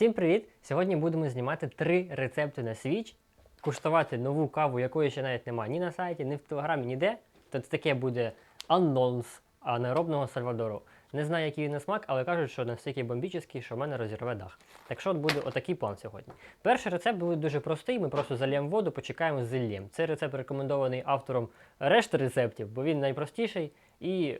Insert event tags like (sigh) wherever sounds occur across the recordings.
Всім привіт! Сьогодні будемо знімати три рецепти на свіч, куштувати нову каву, якої ще навіть немає ні на сайті, ні в телеграмі, ніде. Це таке буде анонс анаеробного Сальвадору. Не знаю, який він на смак, але кажуть, що настільки бомбічний, що в мене розірве дах. Так що от буде отакий план сьогодні. Перший рецепт буде дуже простий. Ми просто залємо воду, почекаємо з зіллєм. Цей рецепт рекомендований автором решти рецептів, бо він найпростіший і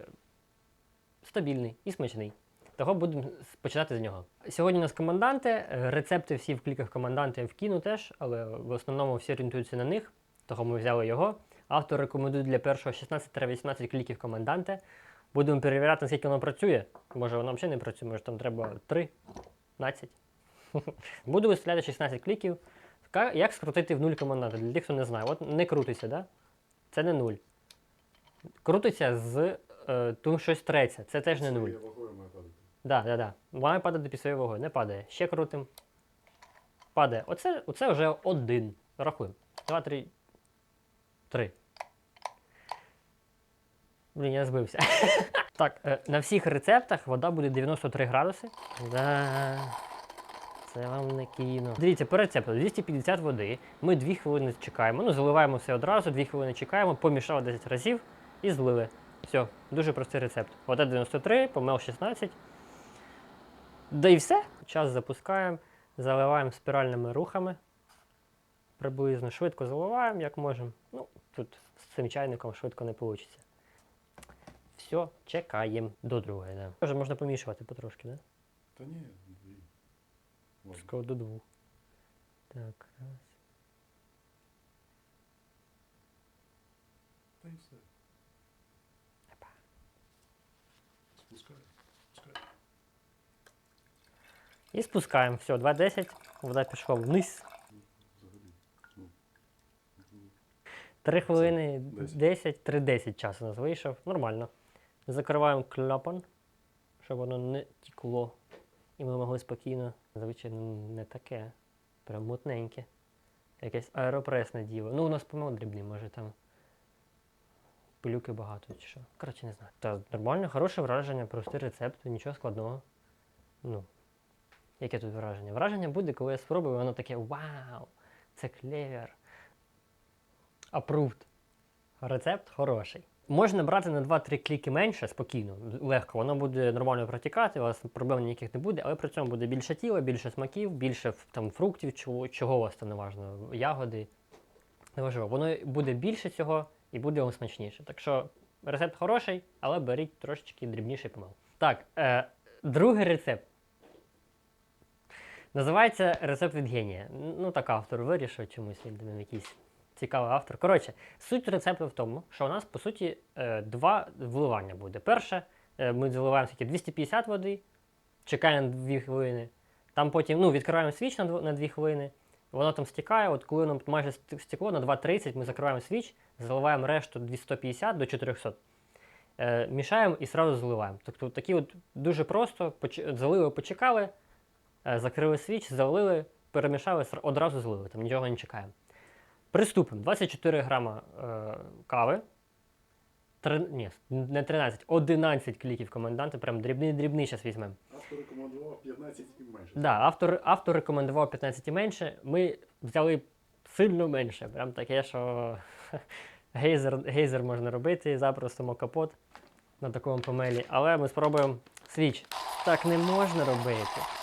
стабільний і смачний. Того будемо починати з нього. Сьогодні у нас команданти. е, Рецепти всі в кліках команданти я вкину теж, але в основному всі орієнтуються на них, того ми взяли його. Автор рекомендує для першого 16-18 кліків команданти. Будемо перевіряти, наскільки воно працює. Може воно взагалі не працює, може там треба 13. (laughs) Буду виставляти 16 кліків. Як скрутити в нуль команданти? Для тих, хто не знає. От не крутиться, да? Це не нуль. Крутиться з е, тому щось треться. Це теж не нуль. Своєю вагою має падати. Да, да, да. Має падати під своєю вагою. Не падає. Ще крутим. Падає. Оце, оце вже один. Рахуємо. Два, три. Три. Блін, я збився. (laughs) так, е, на всіх рецептах вода буде 93 градуси. Да. Це вам не кіно. Дивіться, по рецепту 250 води. Ми 2 хвилини чекаємо. Ну, заливаємо все одразу, 2 хвилини чекаємо, помішали 10 разів і злили. Все, дуже простий рецепт. Вода 93, помел 16. Да і все. Час запускаємо, заливаємо спіральними рухами. Приблизно швидко заливаємо, як можемо. Ну, тут з цим чайником швидко не вийде. Все, чекаємо до другої. Да. Вже можна помішувати потрошки, да? Та ні, дві. Скоро до двох. Так, раз. Та і все. І спускаємо. Все, 2.10. Вода пішла вниз. Взагалі. Ну. ну, 3 хвилини десять. 10, 3.10 час у нас вийшов. Нормально. Закриваємо клапан, щоб воно не тікло. І ми могли спокійно. Звичайно, не таке. Прям мутненьке. Якесь аеропресне діло. Ну, у нас помил дрібний, може там. Пилюки багато чи що. Коротше, не знаю. Та нормально, хороше враження, простий рецепт, нічого складного. Ну, яке тут враження? Враження буде, коли я спробую, воно таке вау! Це клевер. Approved. Рецепт хороший. Можна брати на 2-3 кліки менше спокійно, легко. Воно буде нормально протікати, у вас проблем ніяких не буде, але при цьому буде більше тіла, більше смаків, більше там фруктів, чого, чого у вас там не важливо, ягоди. Неважливо. Воно буде більше цього і буде вам смачніше. Так що рецепт хороший, але беріть трошечки дрібніший помил. Так, е, другий рецепт. Називається рецепт від генія. Ну так автор вирішив чомусь він там якийсь цікавий автор. Коротше, суть рецепту в тому, що у нас по суті е, два вливання буде. Перше, е, ми заливаємо скільки 250 води, чекаємо 2 хвилини. Там потім ну, відкриваємо свіч на 2, на 2 хвилини, воно там стікає. От коли воно майже стекло на 2.30, ми закриваємо свіч, заливаємо решту 250 до 400. Е, мішаємо і одразу заливаємо. Тобто такі от дуже просто залили, почекали, закрили свіч, залили, перемішали, одразу злили, там нічого не чекаємо. Приступимо. 24 грама е, кави. Три, ні, не 13, 11 кліків коменданти, прям дрібний-дрібний зараз візьмемо. Автор рекомендував 15 і менше. Да, автор, автор рекомендував 15 і менше. Ми взяли сильно менше. Прям таке, що (laughs) гейзер, гейзер можна робити, запросто мокапот на такому помелі. Але ми спробуємо свіч. Так не можна робити.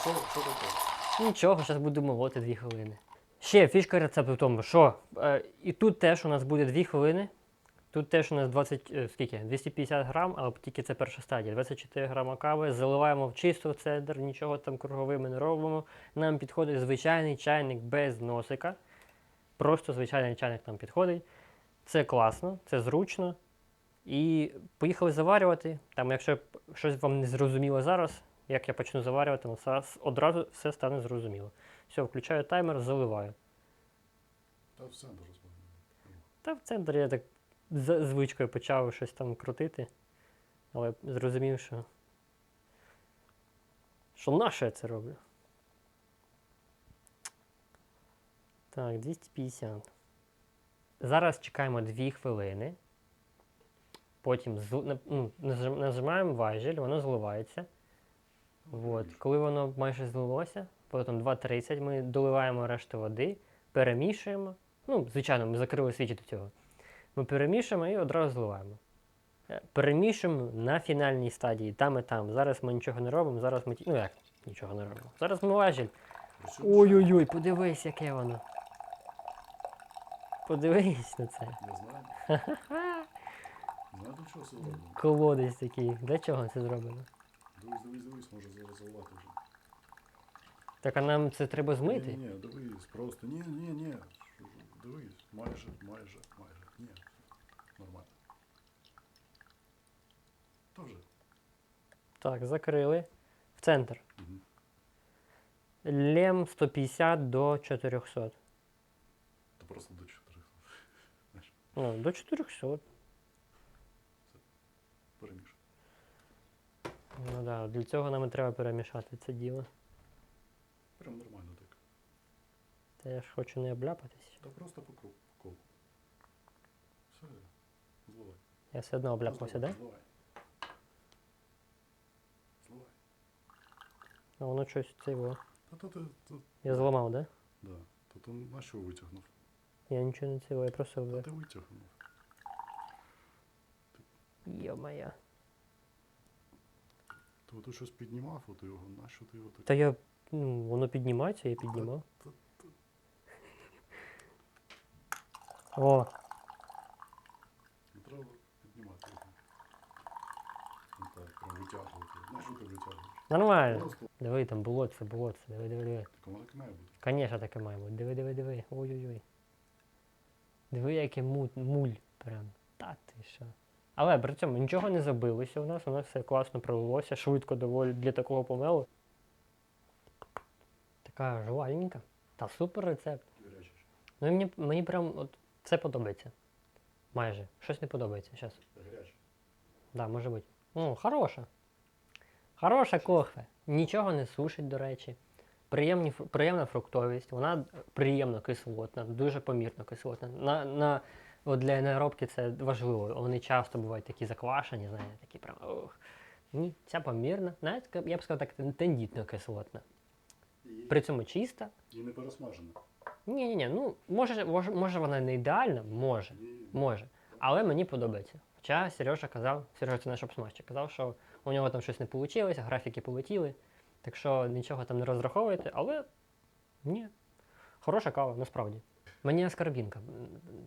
Що, що таке? Нічого, зараз будемо молоти 2 хвилини. Ще фішка рецепту в тому, що е, і тут теж у нас буде 2 хвилини. Тут теж у нас 20, е, скільки? 250 грам, але тільки це перша стадія. 24 грама кави. Заливаємо в чисто в цедр, нічого там круговими не робимо. Нам підходить звичайний чайник без носика. Просто звичайний чайник нам підходить. Це класно, це зручно. І поїхали заварювати. Там, якщо щось вам не зрозуміло зараз, як я почну заварювати, ну, зараз одразу все стане зрозуміло. Все, включаю таймер, заливаю. Та в центр розповідає. Та в центрі я так за звичкою почав щось там крутити, але зрозумів, що. Що на що я це роблю? Так, 250. Зараз чекаємо 2 хвилини. Потім ну, нажимаємо важіль, воно зливається. От. Коли воно майже злилося, потім 2.30 ми доливаємо решту води, перемішуємо. Ну, звичайно, ми закрили свічі до цього. Ми перемішуємо і одразу зливаємо. Е, Перемішуємо на фінальній стадії, там і там. Зараз ми нічого не робимо, зараз ми. Ну як, нічого не робимо. Зараз ми важіль. Ой-ой-ой, подивись, яке воно. Подивись на це. Я знаю. До зроблено. Колодець такий. Для чого це зроблено? Дивись, дивись, дивись, може зараз вже. Так а нам це треба змити? ні, ні, дивись, просто. Ні, ні, ні. Дивись, майже, майже, майже. Ні. Нормально. То вже. Так, закрили. В центр. Мгм. Лем 150 до 400. То просто до 400. (laughs) Ну, до 400. Ну да, для цього нам і треба перемішати це діло. Прям нормально так. Та я ж хочу не обляпатись. Та просто по кругу. по колу. Все. Зливай. Я все одно обляпався, да? Зливай. Зливай. А воно щось це було. Та то ти, то, Я зламав, да? да. То ти на що витягнув? Я нічого не ціло, я просто Та ти витягнув. Йо-моє. То ти щось піднімав, от його, на що ти його так? Та я. Ну, воно піднімається, я піднімав. О, Не треба піднімати його. Ну так, прям витягувати. На що ти витягуєш? нормально. Диви, там було це, було це. Диви, диви, диви. Так воно так має бути. Конечно, таке має бути. Диви, диви, диви. Ой-ой-ой. Диви, муль, муль прям. Та ти що. Але при цьому нічого не забилося у нас, у нас все класно пролилося, швидко доволі для такого помелу. Така жувальненька. Та супер рецепт. Ну і мені, мені прям от все подобається. Майже. Щось не подобається зараз. Гарячий. Да, може бути. Ну, хороша. Хороша кохве. Нічого не сушить, до речі. Приємні, приємна фруктовість, вона приємно кислотна, дуже помірно кислотна. На, на, от для аеробки це важливо. Вони часто бувають такі заквашені, знаєте, такі прям. Ох. Ні, ця помірна, навіть я б сказав так, тен- тендітно кислотна. І, При цьому чиста. і не пересмажена. Ні, ні, ні, ну може, може, може вона не ідеальна, може. І, Може. Але мені подобається. Хоча Сережа казав, Сережа це наш обсмажчик, казав, що у нього там щось не вийшло, графіки полетіли. Так що нічого там не розраховуйте, але ні. Хороша кава, насправді. Мені аскарбінка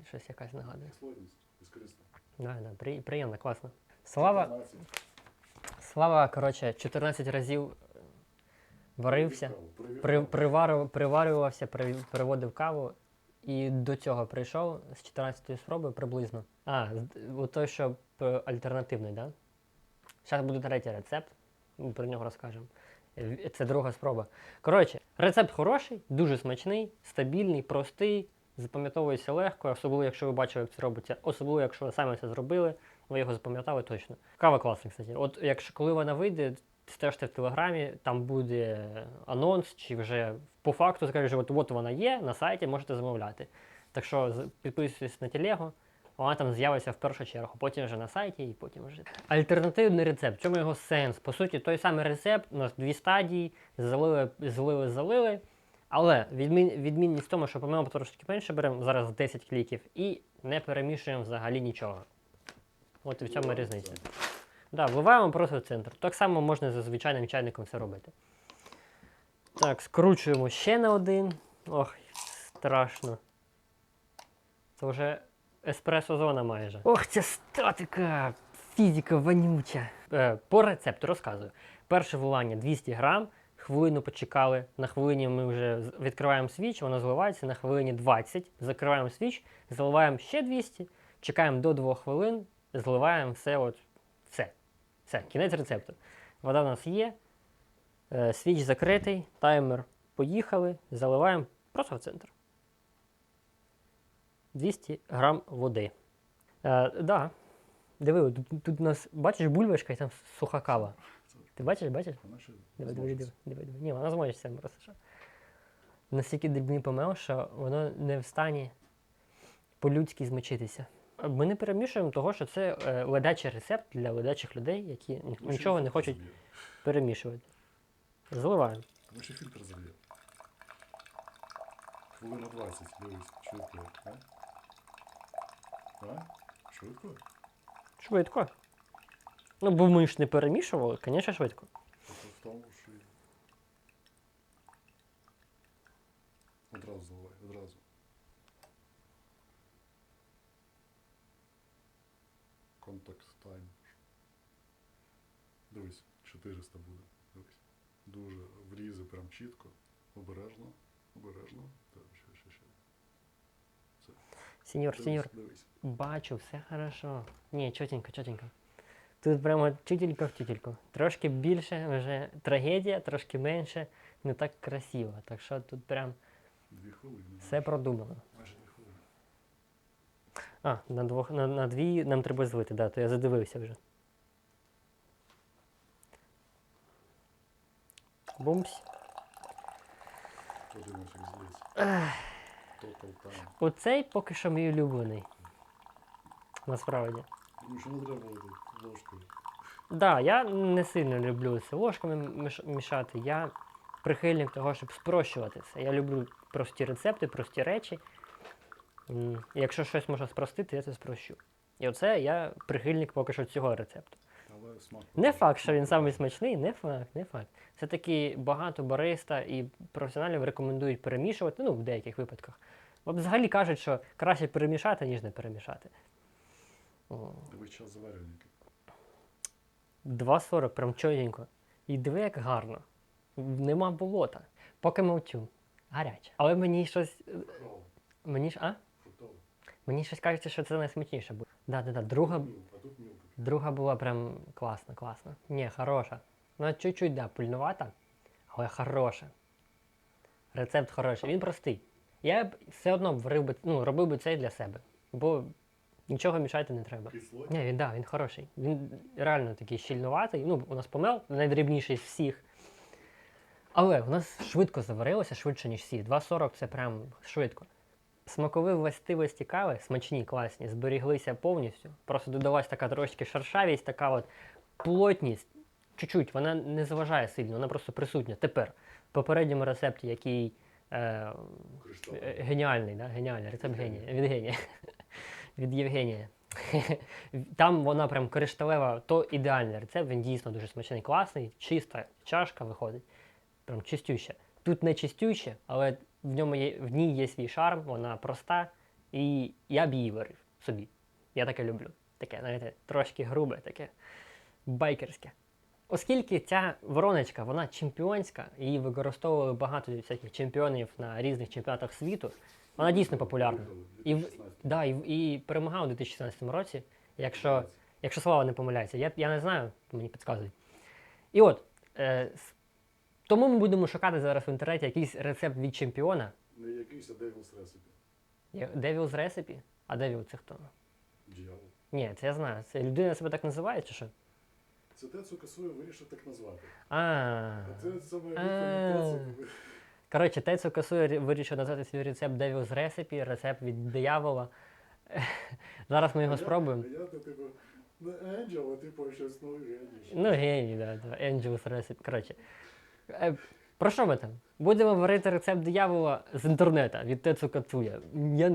щось якась нагадує. Да, да, при, приємно, класно. Слава, 15. Слава, коротше, 14 разів е, варився. При, приварив, приварювався, при, приводив каву і до цього прийшов з 14 спроби приблизно. А, от той, що альтернативний, так? Да? Зараз буде третій рецепт, ми про нього розкажемо. Е, Це друга спроба. Коротше, рецепт хороший, дуже смачний, стабільний, простий, запам'ятовується легко, особливо, якщо ви бачили, як це робиться, особливо, якщо ви самі це зробили, ви його запам'ятали точно. Кава класна, кстати. От якщо коли вона вийде, стежте в телеграмі, там буде анонс, чи вже по факту скажуть, от, от вона є на сайті, можете замовляти. Так що підписуйтесь на телегу, вона там з'явиться в першу чергу, потім вже на сайті і потім вже. Альтернативний рецепт. В чому його сенс? По суті, той самий рецепт, у нас дві стадії, залили, залили, залили. Але відмін, відмінність в тому, що помилок трошки менше беремо, зараз 10 кліків, і не перемішуємо взагалі нічого. От і в цьому різниця. Да, вливаємо просто в центр. Так само можна за звичайним чайником це робити. Так, скручуємо ще на один. Ох, страшно. Це вже еспресо зона майже. Ох, ця статика! Фізика вонюча. Е, по рецепту розказую. Перше вливання 200 грам. Хвилину почекали. На хвилині ми вже відкриваємо свіч, воно зливається на хвилині 20. Закриваємо свіч, заливаємо ще 200, чекаємо до 2 хвилин, зливаємо все от все. Все, кінець рецепту. Вода в нас є. Е, свіч закритий, таймер поїхали, заливаємо просто в центр. 200 грам води. Е, да. Диви, тут, тут у нас, бачиш, бульбашка і там суха кава. Ти бачиш, бачиш? Диви, диви, диви, диви, диви. Ні, вона зможеться просто що. Настільки дрібний помел, що воно не в стані по-людськи змочитися. Ми не перемішуємо того, що це е, ледачий рецепт для ледачих людей, які ні- Ну, нічого не хочуть перемішувати. Заливаємо. Тому що фільтр зальє. Хвилина 20, дивись, швидко. А? А? Швидко? Швидко. Ну, бо ми ж не перемішували, звісно, швидко. Тому, що... Одразу заливай, одразу. Контакт тайм. Дивись, 400 буде. Дивись. Дуже врізи прям чітко. Обережно. Обережно. Так, ще, ще, ще. Сеньор, сеньор, дивись. бачу, все хорошо. Ні, чотенько, чотенько. Тут прямо тютелька в тютельку. Трошки більше вже трагедія, трошки менше, не так красиво. Так що тут прям Дві хвилини. все продумано. Майже дві хвилини. А, на, двох, на, на дві нам треба злити, да, то я задивився вже. Total time. Оцей поки що мій улюблений. Насправді. Тому що не треба було тут ложкою. Да, я не сильно люблю це ложками мішати. Я прихильник того, щоб спрощувати все. Я люблю прості рецепти, прості речі. Якщо щось можна спростити, я це спрощу. І оце я прихильник поки що цього рецепту. Але смак. Не факт, що він самий смачний, не факт, не факт. Все-таки багато бариста і професіоналів рекомендують перемішувати, ну, в деяких випадках. Взагалі кажуть, що краще перемішати, ніж не перемішати. Дивись час заварювання. 2,40, прям чотенько. І диви, як гарно. Нема болота. Поки мовчу. Гаряче. Але мені щось. е, Мені ж. А? Мені щось кажеться, що це найсмачніше буде. Да, да, да. Друга, друга була прям класна, класна. Ні, хороша. Ну, чуть-чуть, да, пульнувата, але хороша. Рецепт хороший. Він простий. Я б все одно варив би, ну, робив би це для себе. Бо нічого мішати не треба. Кисло. Ні, він да, він хороший. Він реально такий щільнуватий. Ну, у нас помел, найдрібніший з всіх. Але у нас швидко заварилося, швидше, ніж всі. 2,40 це прям швидко. Смакові властивості кави, смачні, класні, зберіглися повністю. Просто додалась така трошки шершавість, така от плотність. Чуть-чуть, вона не заважає сильно, вона просто присутня. Тепер, в попередньому рецепті, який е, Е, Геніальний, да? Геніальний. Рецепт генія. Від генія. Від Євгенія. (laughs) Там вона прям кришталева, то ідеальний рецепт, він дійсно дуже смачний, класний, чиста чашка виходить. Прям чистюща. Тут не чистюща, але в, ньому є, в ній є свій шарм, вона проста, і я б її варив собі. Я таке люблю. Таке, знаєте, трошки грубе, таке байкерське. Оскільки ця вороночка, вона чемпіонська, її використовували багато всяких чемпіонів на різних чемпіонатах світу, вона дійсно популярна. І, да, і, і перемагав у 2016 році, якщо, якщо слава не помиляється. Я, я не знаю, мені підказують. І от, е, тому ми будемо шукати зараз в інтернеті якийсь рецепт від чемпіона. Не якийсь а Devil's Recipe. Devil's Recipe? А Devil це хто? Дьявол. Ні, це я знаю. Це людина себе так називає, чи що? Це Тецу Касує вирішив так назвати. А. А це саме. Коротше, Тецу Касуя рі- вирішив назвати свій рецепт Devil's Recipe, рецепт від диявола. (laughs) Зараз ми його спробуємо. Angel, а типу щось ну геній. Ну, геній, да. Angel's Recipe. Коротше. Е, про що ми там? Будемо варити рецепт диявола з інтернету від Тецу Кацуя. Я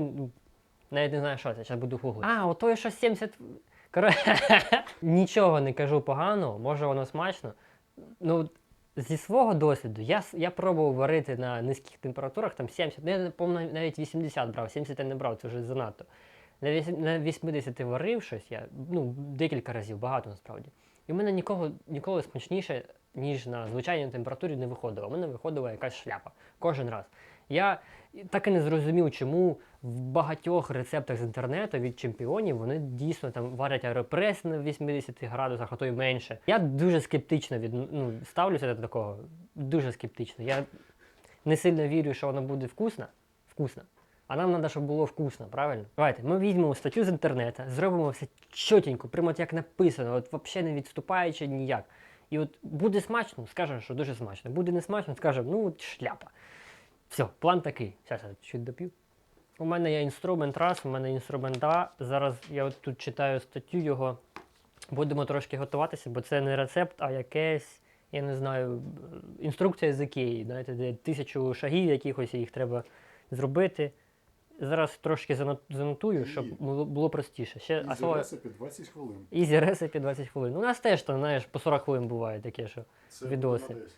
навіть не знаю, що це, зараз буду гуглити. А, ото що 70. Коротше, (laughs) нічого не кажу поганого, може воно смачно. Ну, зі свого досвіду, я, я пробував варити на низьких температурах, там 70, ну, я по-моєму, навіть 80 брав, 70 я не брав, це вже занадто. На 80 варив щось я, ну, декілька разів, багато насправді. І в мене нікого, ніколи смачніше, ніж на звичайній температурі не виходило. У мене виходила якась шляпа кожен раз. Я так і не зрозумів, чому в багатьох рецептах з інтернету від чемпіонів вони дійсно там варять аеропрес на 80 градусах, а то й менше. Я дуже скептично від, ну, ставлюся до такого. Дуже скептично. Я не сильно вірю, що воно буде вкусно. Вкусно. А нам треба, щоб було вкусно, правильно? Давайте, ми візьмемо статтю з інтернету, зробимо все чотенько, прямо от як написано, от взагалі не відступаючи ніяк. І от буде смачно, скажемо, що дуже смачно. Буде не смачно, скажемо, ну шляпа. Все, план такий. Зараз чуть доп'ю. У мене є інструмент раз, у мене інструмент два. Зараз я от тут читаю статтю його. Будемо трошки готуватися, бо це не рецепт, а якесь, я не знаю, інструкція з Ікеї, знаєте, де тисячу шагів якихось, їх треба зробити. Зараз трошки занотую, щоб було, простіше. Ще, Ізі слово рецепі 20 хвилин. Easy Recipe 20 хвилин. У нас теж там, знаєш, по 40 хвилин буває таке, що Це Відоси. буде на 10.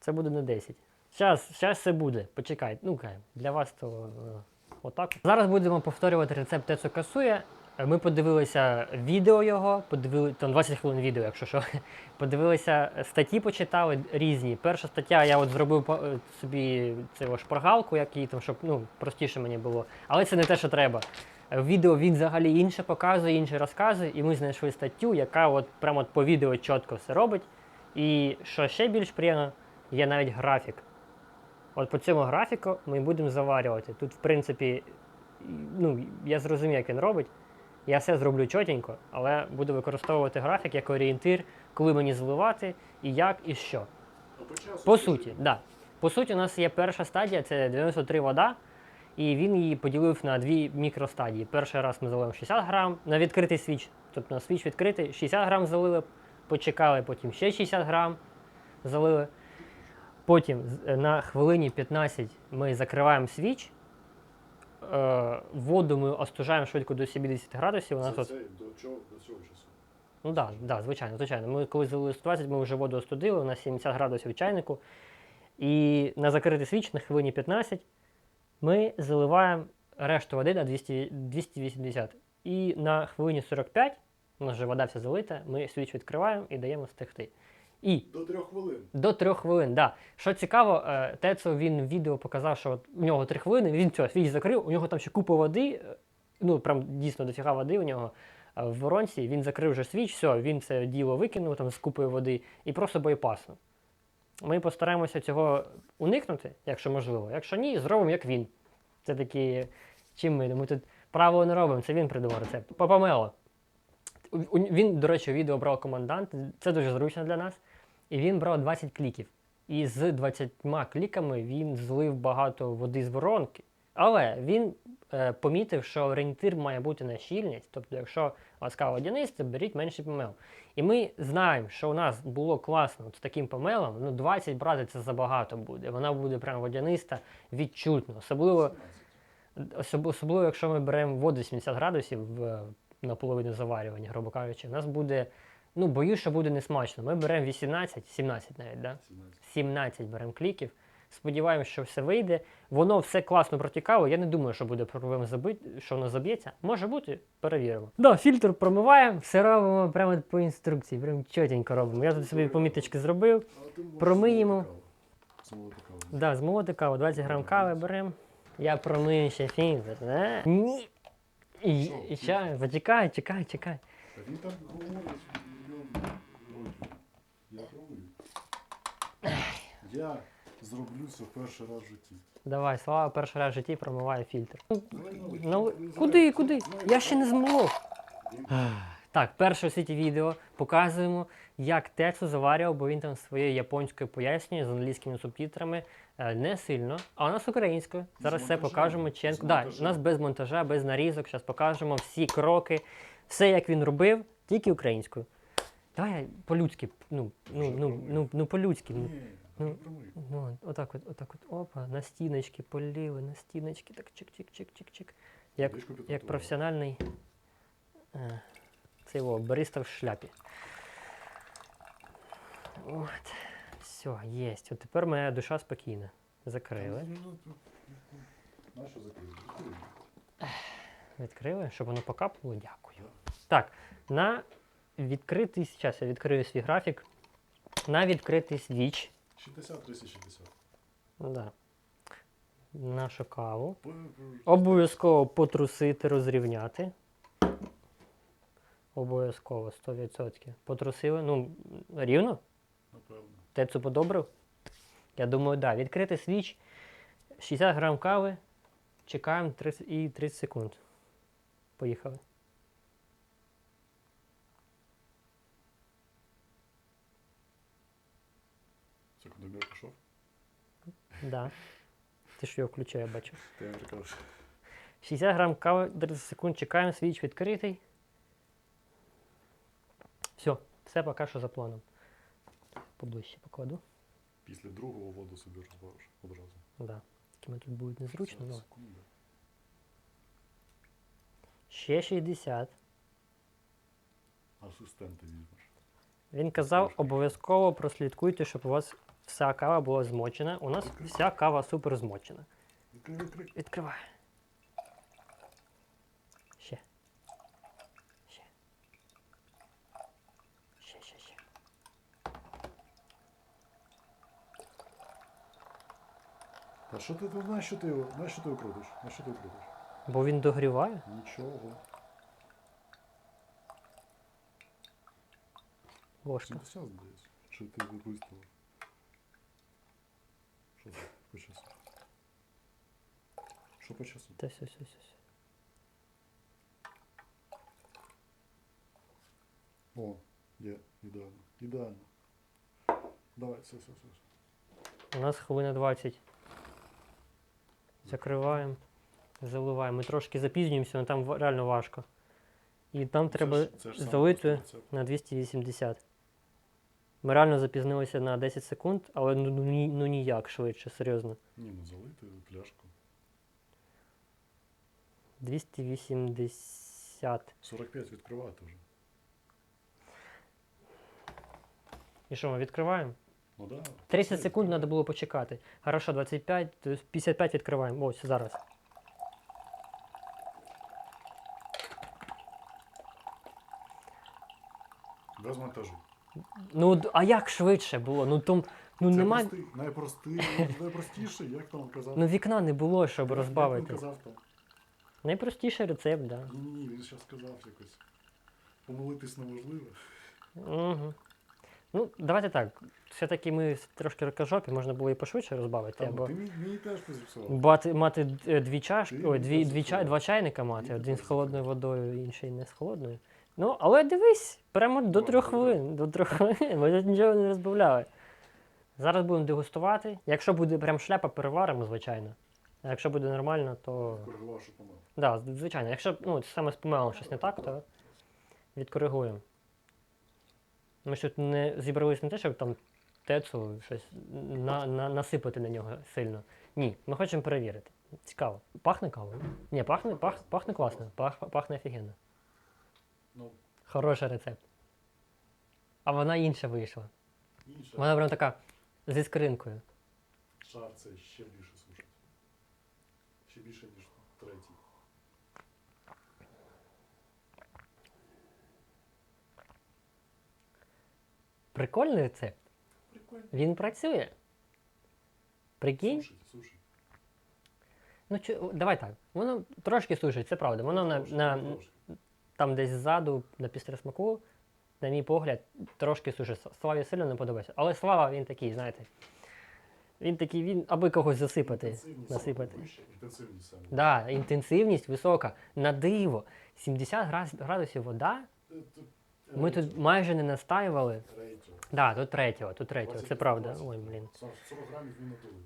це буде на 10. Зараз, зараз все буде. Почекайте. Ну, кай, для вас то е, отак. Зараз будемо повторювати рецепт Тецу Касуя. Е, Ми подивилися відео його, подивили, там 20 хвилин відео, якщо що. (laughs) Подивилися е, статті, почитали різні. Перша стаття, я от зробив е, собі цю шпаргалку, як її там, щоб ну, простіше мені було. Але це не те, що треба. Відео він взагалі інше показує, інше розказує, і ми знайшли статтю, яка от прямо по відео чітко все робить. І що ще більш приємно, є навіть графік. От по цьому графіку ми будемо заварювати. Тут, в принципі, ну, я зрозумів, як він робить. Я все зроблю чотенько, але буду використовувати графік як орієнтир, коли мені зливати, і як, і що. По часу По суті, да. По суті, у нас є перша стадія, це 93 вода, і він її поділив на дві мікростадії. Перший раз ми залили 60 грам на відкритий свіч. Тобто на свіч відкритий, 60 грам залили, почекали, потім ще 60 грам залили. Потім е, на хвилині 15 ми закриваємо свіч. Е, воду ми остужаємо швидко до 70 градусів. У нас Це, от це до чого до цього часу. Ну так, да, да, звичайно, звичайно. Ми коли залили 120, ми вже воду остудили на 70 градусів в чайнику. І на закритий свіч на хвилині 15 ми заливаємо решту води на 200, 280. І на хвилині 45, у нас вже вода вся залита, ми свіч відкриваємо і даємо стегти. І До трьох хвилин. до трьох хвилин, да. Що цікаво, е, Тецо він в відео показав, що от у нього три хвилини, він все, свіч закрив, у нього там ще купа води, е, ну прям дійсно дофіга води у нього е, в воронці. Він закрив вже свіч, все, він це діло викинув там з купою води і просто боєпасно. Ми постараємося цього уникнути, якщо можливо. Якщо ні, зробимо як він. Це такі, чим ми? Ми тут правило не робимо, це він придумав рецепт. Папамело. Він, до речі, відео брав командант, це дуже зручно для нас. І він брав 20 кліків. І з 20 кліками він злив багато води з воронки. Але він е, помітив, що орієнтир має бути на щільність. Тобто, якщо ласкава водяниста, беріть менший помел. І ми знаємо, що у нас було класно з таким помелом, ну 20 брати це забагато буде. Вона буде прям водяниста, відчутно. Особливо, особ- особливо якщо ми беремо воду 70 градусів в, наполовину заварювання, грубо кажучи, у нас буде, ну боюсь, що буде несмачно. Ми беремо 18, 17 навіть, да? 17. 17 беремо кліків. Сподіваємось, що все вийде. Воно все класно протікало. Я не думаю, що буде проблем забити, що воно заб'ється. Може бути, перевіримо. Да, фільтр промиваємо, все робимо прямо по інструкції, прям чотенько робимо. Я тут собі поміточки зробив. Промиємо. Да, змолоти каву, 20 грам кави беремо. Я промию ще фільтр. Ні. І, і ще, почекай, чекай, чекай. Він так говорить. Я пробую. Я зроблю це перший раз в житті. Давай, слава, перший раз в житті промиваю фільтр. Давай новий. Ну, Він куди, куди? Я ще не змолов. Так, перше у світі відео показуємо, як Тецу заварював, бо він там своєю японською пояснює з англійськими субтитрами. Е, Не сильно, а у нас українською. Зараз все покажемо. Ченко. Да, у нас без монтажа, без нарізок. Зараз покажемо всі кроки, все як він робив, тільки українською. Давай по-людськи, ну, ну, ну, ну, ну по-людськи. Ні, ну. Ну, отак от, отак от, опа, на стіночки поліли, на стіночки, так чик-чик-чик-чик-чик. Як, як професіональний е, цей о, бариста в шляпі. От. Все, єсть. От тепер моя душа спокійна. Закрили. Ну, ну, ну? Закрили. Відкрили, щоб воно покапало. Дякую. Так, на відкритий зараз я відкрию свій графік. На відкритий свіч. 60, 360. Да. Нашу каву. Обов'язково потрусити, розрівняти. Обов'язково 100%. Потрусили. Ну, рівно? Напевно. Тецу подобрив? Я думаю, так. Да. Відкрити свіч. 60 грам кави. Чекаємо 30 і 30 секунд. Поїхали. Да. Ти ж його включає, я бачу. Та я 60 грам кави, 30 секунд, чекаємо, свіч відкритий. Все, все поки що за планом. поближче покладу. Після другого воду собі розбавиш одразу. Да. Такими тут буде незручно. Зараз, Ну. секунду. Ще 60. Асистента візьмеш. Він казав, обов'язково прослідкуйте, щоб у вас вся кава була змочена. У нас вся кава супер змочена. Відкривай. Ще. Ще. Ще, ще, ще. А що ти, ти знаєш, ти його, знаєш, що ти його крутиш? На що ти його крутиш? Бо він догріває. Нічого. Ложка. 70 здається. Чи ти виставив? Що по часу? Що по часу? Та все, все, все. все. О, є, ідеально. Ідеально. Давай, все, все, все. все. У нас хвилина 20. Закриваємо, заливаємо. Ми трошки запізнюємося, але там ва- реально важко. І нам треба Це ж- саме залити рецепт. на 280. Ми реально запізнилися на 10 секунд, але ну, ну, ні- ну ніяк швидше, серйозно. Ні, ну залити пляшку. 280. 45 відкривати вже. І що, ми відкриваємо? Ну да. 30 Все, секунд треба було почекати. Хорошо, 25, то есть 55 відкриваємо. Ось зараз. Без монтажу. Ну, а як швидше було? Ну там ну Це немає. простий, найпростий, найпростіше, як там казав. Ну вікна не було, щоб Як- розбавити. він казав там? Найпростіший рецепт, так. Ні, ні, ні, він зараз сказав якось. Помилитись неможливо. Угу. Ну, давайте так. Все-таки ми трошки рукожопі, можна було і пошвидше розбавити, Там, або ти мені, мені теж позіпсував. бати, мати е, дві чашки, ой, дві, дві чай, два чайника мати, один з холодною водою, інший не з холодною. Ну, але дивись, прямо до трьох хвилин, до трьох хвилин, ми тут нічого не розбавляли. Зараз будемо дегустувати. Якщо буде прям шляпа, переваримо, звичайно. А якщо буде нормально, то. Да, звичайно. Якщо ну, саме з помилом щось не так, то відкоригуємо. Ми ж тут не зібрались не те, щоб там тецу щось на, на, насипати на нього сильно. Ні, ми хочемо перевірити. Цікаво. Пахне кавою? Ні, пахне, пах, пахне класно, пах, пахне офігенно. Ну, Хороший рецепт. А вона інша вийшла. інше. Вона прям така зі скринкою. Шар це ще більше сушить. Ще більше, ніж третій. Прикольний рецепт. Прикольно. Він працює. Прикинь? Сушить, сушить. Ну, чо, давай так. Воно трошки сушить, це правда. Воно на, Трошки, на, трошки. Там десь ззаду, на післясмаку, на мій погляд, трошки сушить. Славі сильно не подобається. Але Слава він такий, знаєте. Він такий, він, аби когось засипати. Інтенсивність насипати. вища, інтенсивність саме. Да, інтенсивність висока. На диво. 70 грас- градусів вода. Е, Ми тут майже не настаювали. рейтинг. Да, тут третього, тут третього. Це правда. Ой, блін. 40 40 грамів він надолив.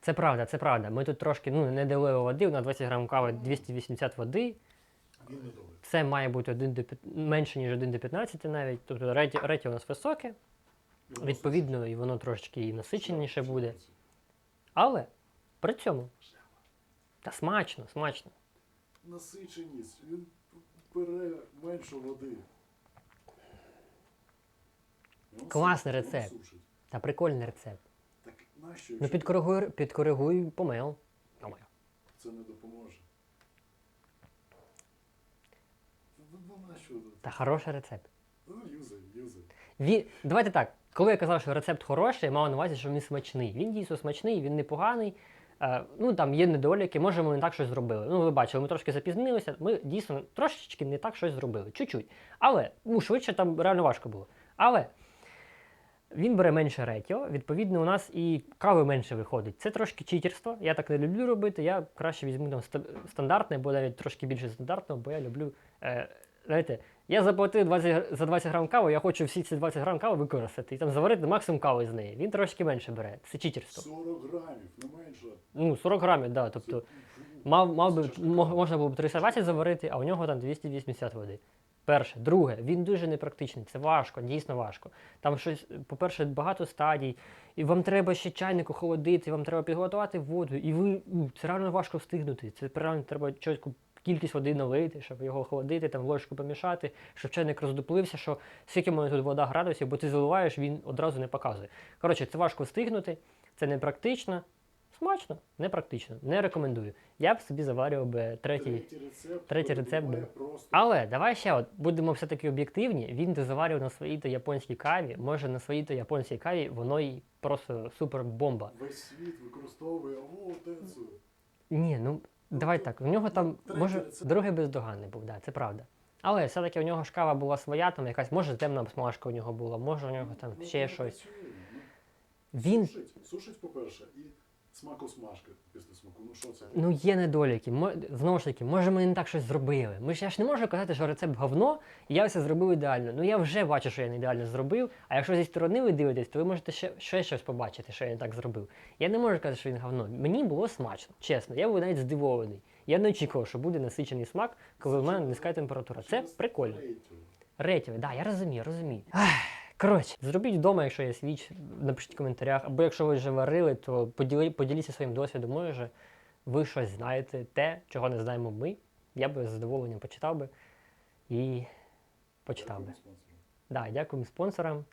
Це правда, це правда. Ми тут трошки ну, не долили води, на 20 грам кави 280 води. Він не долив. Це має бути 1 до, п'ят- менше, ніж 1 до 15 навіть. Тобто реті, реті у нас високе, відповідно, і воно трошки і насиченіше буде. Але при цьому та смачно, смачно. Насиченість. Він бере менше води. Він Класний сушить, він рецепт. сушить. Та прикольний рецепт. Так нащо, Ну якщо підкоригуй, підкоригуй. Йо-моє. це не допоможе? Та хороший рецепт. Ну, юзай, юзай. Він, давайте так. Коли я казав, що рецепт хороший, я мав на увазі, що він смачний. Він дійсно смачний, він непоганий. Е, ну там є недоліки, може ми не так щось зробили. Ну, ви бачили, ми трошки запізнилися. Ми дійсно трошечки не так щось зробили. Чуть-чуть. Але ну, швидше там реально важко було. Але він бере менше ретіо, відповідно, у нас і кави менше виходить. Це трошки читерство. Я так не люблю робити. Я краще візьму там стандартне, або навіть трошки більше стандартного, бо я люблю. Е, знаєте, я заплатив 20, за 20 грам кави, я хочу всі ці 20 грам кави використати і там заварити максимум кави з неї. Він трошки менше бере. Це читерство. 40 грамів, не менше. Ну, 40 грамів, да, тобто. Мав, мав би, можна було б 320 заварити, а у нього там 280 води. Перше. Друге, він дуже непрактичний. Це важко, дійсно важко. Там щось, по-перше, багато стадій, і вам треба ще чайник охолодити, вам треба підготувати воду, і ви це реально важко встигнути. Це реально треба чітку кількість води налити, щоб його охолодити, там ложку помішати, щоб чайник роздуплився, що скільки в мене тут вода градусів, бо ти заливаєш, він одразу не показує. Коротше, це важко встигнути, це непрактично. Смачно, непрактично. Не рекомендую. Я б собі заварював би третій. рецепт. третій рецепт перебиває був. Просто. Але давай ще от будемо все-таки об'єктивні. Він то заварював на своїй то японській каві. Може на своїй то японській каві воно й просто супер бомба. Весь світ використовує о, тецу. Ні, ну давай так. в нього там може другий бездоганний був, да, це правда. Але все-таки у нього ж кава була своя, там якась, може темна смажка у нього була, може у нього там ще щось. ну. Він Сушить, сушить, по-перше, і смако-смажка після смаку. Ну що це? Ну, є недоліки. Знову ж таки, може, ми не так щось зробили. Ми ж я ж не можу казати, що рецепт говно, і я все зробив ідеально. Ну я вже бачу, що я не ідеально зробив. А якщо зі сторони ви дивитесь, то ви можете ще, ще щось побачити, що я не так зробив. Я не можу казати, що він говно. Мені було смачно, чесно. Я був навіть здивований. Я не очікував, що буде насичений смак, коли в мене низька температура. Це прикольно. третю. Рейтове, да, я розумію, розумію. Ах, Коротше, зробіть вдома, якщо є свіч, напишіть в коментарях. Або якщо ви вже варили, то поділи, поділіться своїм досвідом. Може, ви щось знаєте, те, чого не знаємо ми. Я би з задоволенням почитав би і почитав би. Дякую. Да, дякуємо спонсорам.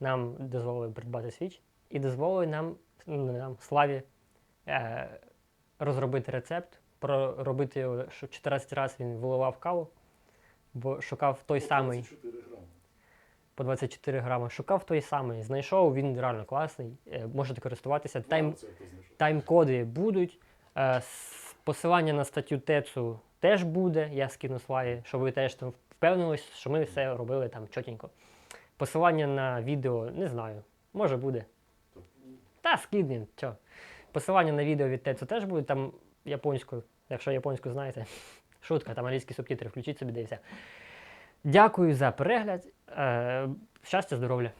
Нам дозволили придбати свіч і дозволили нам, ну, нам славі е, розробити рецепт, проробити його, що 14 разів він виливав каву, бо шукав той По самий 24 грами. По 24 грами. Шукав той самий, знайшов, він реально класний. е, Можете користуватися. Два Тайм, тайм-коди будуть. Е, посилання на статтю ТЕЦу теж буде. Я скину славі, щоб ви теж там впевнились, що ми все робили там чотенько. Посилання на відео не знаю. Може буде. Ну, Та скиднем, чо. Посилання на відео від ТЕЦу теж буде там японською, якщо японську знаєте. (laughs) Шутка, там англійські субтитри, включіть собі все. Дякую за перегляд. Е, щастя, здоров'я.